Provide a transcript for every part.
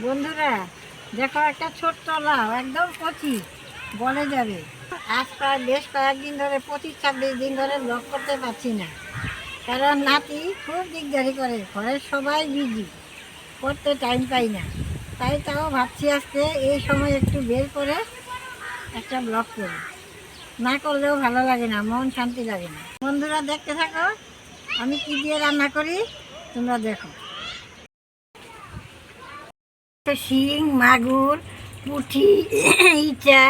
বন্ধুরা, দেখো একটা ছোট্ট লাউ, একদম কচি, বলে যাবে। আজ প্রায় বেশ কয়েকদিন ধরে, পঁচিশ ছাব্বিশ দিন ধরে লক করতে পারছি না। কারণ নাতি খুব দিকদারি করে, ঘরের সবাই বিজি, করতে টাইম পাই না। তাই তাও ভাবছি আজকে এই সময় একটু বের করে একটা ব্লগ করি। না করলেও ভালো লাগে না, মন শান্তি লাগে না। বন্ধুরা, দেখতে থাকো, আমি কি দিয়ে রান্না করি? তোমরা দেখো। তো শিং, মাগুর পুঁঠি ইচা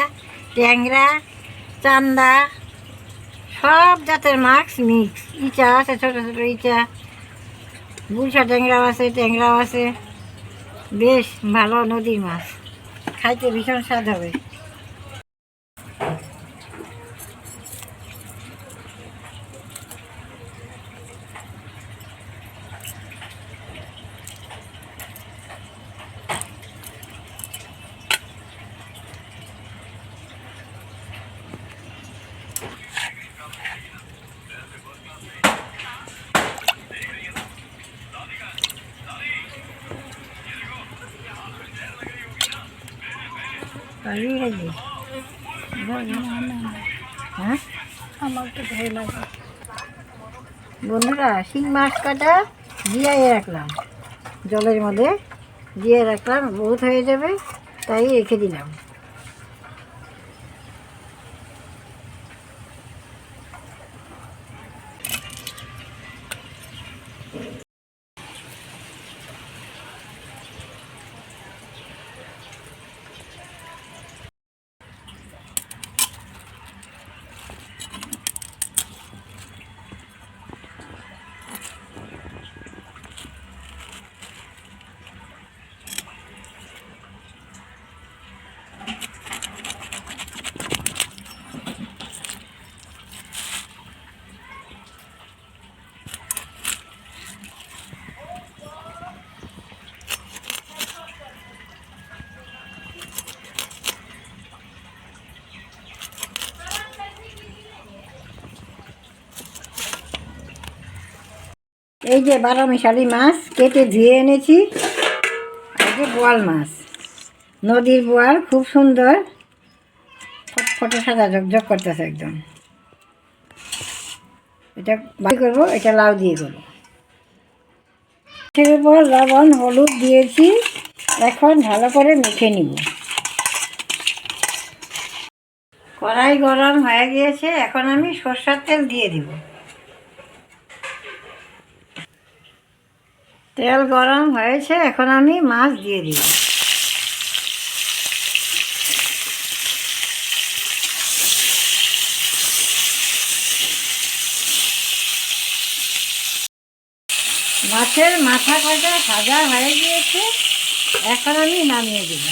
ট্যাংরা, চান্দা, সব জাতের মাছ মিক্স ইচা আছে, ছোটো ছোটো ইচা বুলসা ট্যাংরাও আছে ট্যাংরাও আছে। বেশ ভালো নদীর মাছ। খাইতে ভীষণ স্বাদ হবে। হ্যাঁ? আমার তো ভয় লাগে বন্ধুরা, শিং মাছ কাটা জিয়াই রাখলাম। জলের মধ্যে দিয়ে রাখলাম, বহুত হয়ে যাবে, তাই রেখে দিলাম। এই যে বারো মিশালি মাছ কেটে ধুয়ে এনেছি। এই যে বোয়াল মাছ। নদীর বোয়াল খুব সুন্দর। ফটো সাদা ঝকঝক করতেছে একদম। এটা বাড়ি করব, এটা লাউ দিয়ে করব। মাছের উপর লবণ, হলুদ দিয়েছি। এখন ভালো করে মেখে নিব। কড়াই গরম হয়ে গিয়েছে, এখন আমি সর্ষার তেল দিয়ে দিব। তেল গরম হয়েছে, এখন আমি মাছ দিয়ে দিব মাছের মাথা কয়টা সাজা হয়ে গিয়েছে, এখন আমি নামিয়ে দিব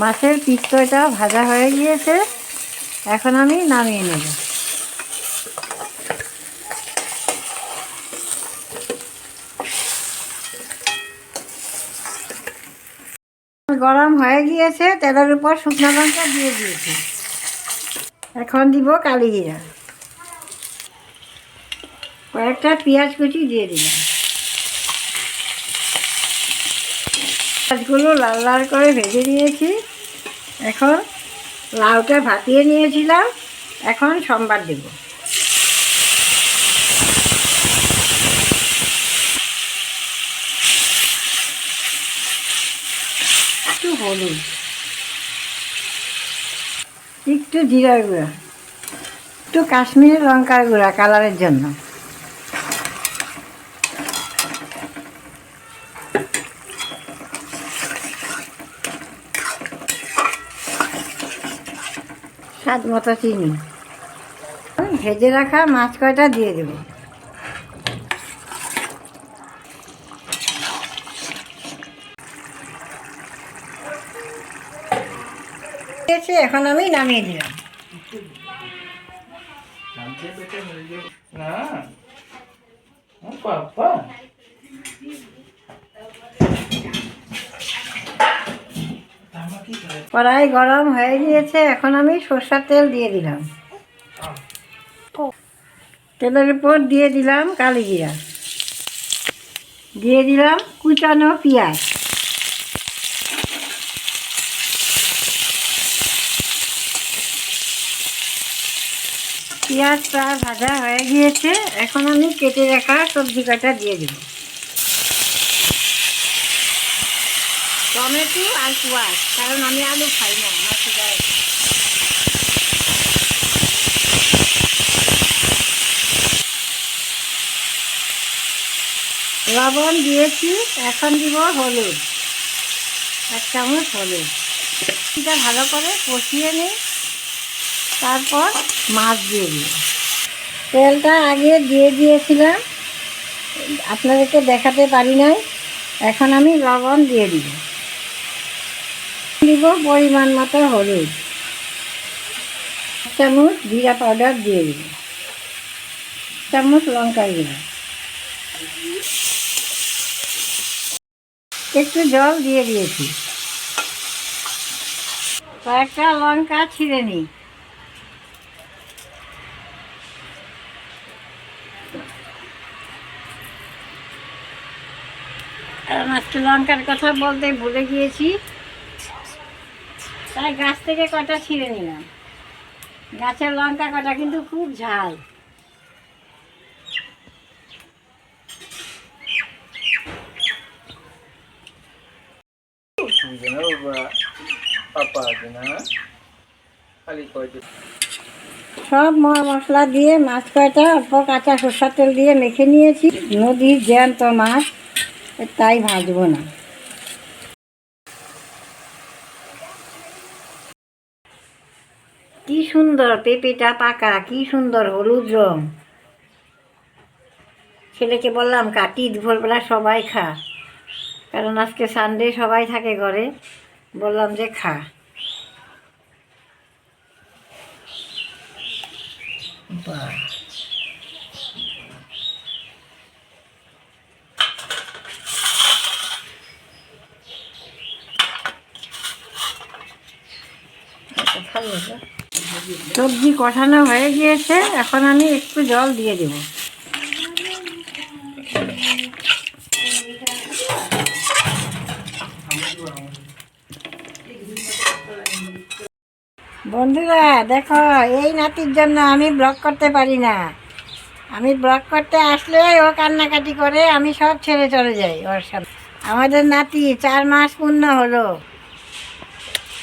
মাছের পিস্তটা ভাজা হয়ে গিয়েছে। এখন আমি নামিয়ে নেব। গরম হয়ে গিয়েছে, তেলের উপর শুকনো লঙ্কা দিয়ে দিয়েছি। এখন দিব কালি জিরা কয়েকটা পেঁয়াজ কুচি দিয়ে দিলাম। পেঁয়াজগুলো লাল লাল করে ভেজে নিয়েছি। এখন লাউটা ভাপিয়ে নিয়েছিলাম। এখন সোমবার দেব। একটু হলুদ। একটু জিরার গুঁড়া। একটু কাশ্মীরি লঙ্কার গুঁড়া কালারের জন্য। স্বাদ মতো চিনি। ভেজে রাখা মাছ কয়টা দিয়ে দেব। এখন আমি নামিয়ে দিলাম। না ও পাপা কড়াই গরম হয়ে গিয়েছে এখন আমি সর্ষার তেল দিয়ে দিলাম। তেলের উপর দিয়ে দিলাম কালি জিরা দিয়ে দিলাম কুচানো পেঁয়াজ। পেঁয়াজটা ভাজা হয়ে গিয়েছে এখন আমি কেটে রাখা সবজি কাটা দিয়ে দিব টমেটো আর কুয়াশ, কারণ আমি আলু খাই না, আমার সুগার লবণ দিয়েছি, এখন দিব হলুদ। এক চামচ হলুদ। এটা ভালো করে কষিয়ে নিই, তারপর মাছ দিয়ে দিই তেলটা আগে দিয়ে দিয়েছিলাম, আপনাদেরকে দেখাতে পারি নাই, এখন আমি লবণ দিয়ে দিব। দিব পরিমাণ মতো হলুদ। চামচ জিরা পাউডার দিয়ে দিব। চামচ লঙ্কা গুঁড়ো। একটু জল দিয়ে দিয়েছি। কয়েকটা লঙ্কা ছিঁড়ে নিই। কারণ আজকে লঙ্কার কথা বলতে ভুলে গিয়েছি। তাই গাছ থেকে কটা ছিঁড়ে নিলাম। গাছের লঙ্কা কটা কিন্তু খুব ঝাল. সব ম- মশলা দিয়ে মাছ কয়টা অল্প কাঁচা সরষার তেল দিয়ে মেখে নিয়েছি। নদীর জ্যান্ত মাছ তাই ভাজবো না। কি সুন্দর, পেঁপেটা পাকা, কি সুন্দর হলুদ রং। ছেলেকে বললাম কাটি দুপুরবেলা সবাই খা। কারণ আজকে সানডে সবাই থাকে ঘরে। বললাম যে, খা। বাহ। সবজি কষানো হয়ে গিয়েছে, এখন আমি একটু জল দিয়ে দেব। বন্ধুরা, দেখো, এই নাতির জন্য আমি ব্লগ করতে পারি না। আমি ব্লগ করতে আসলে ও কান্নাকাটি করে, আমি সব ছেড়ে চলে যাই ওর সাথে আমাদের নাতি চার মাস পূর্ণ হলো।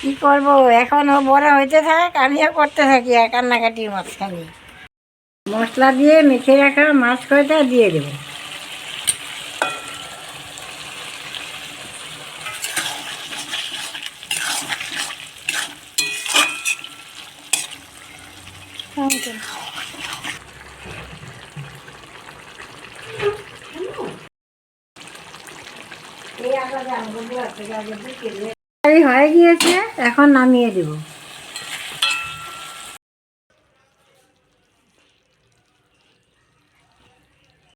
কি করব? এখন ও বড় হইতে থাক, আমিও করতে থাকি আর কান্নাকাটির মাঝখানে। মশলা দিয়ে মেখে রাখা মাছ কয়টা দিয়ে দেবো। হয়ে গিয়েছে এখন নামিয়ে দেবো।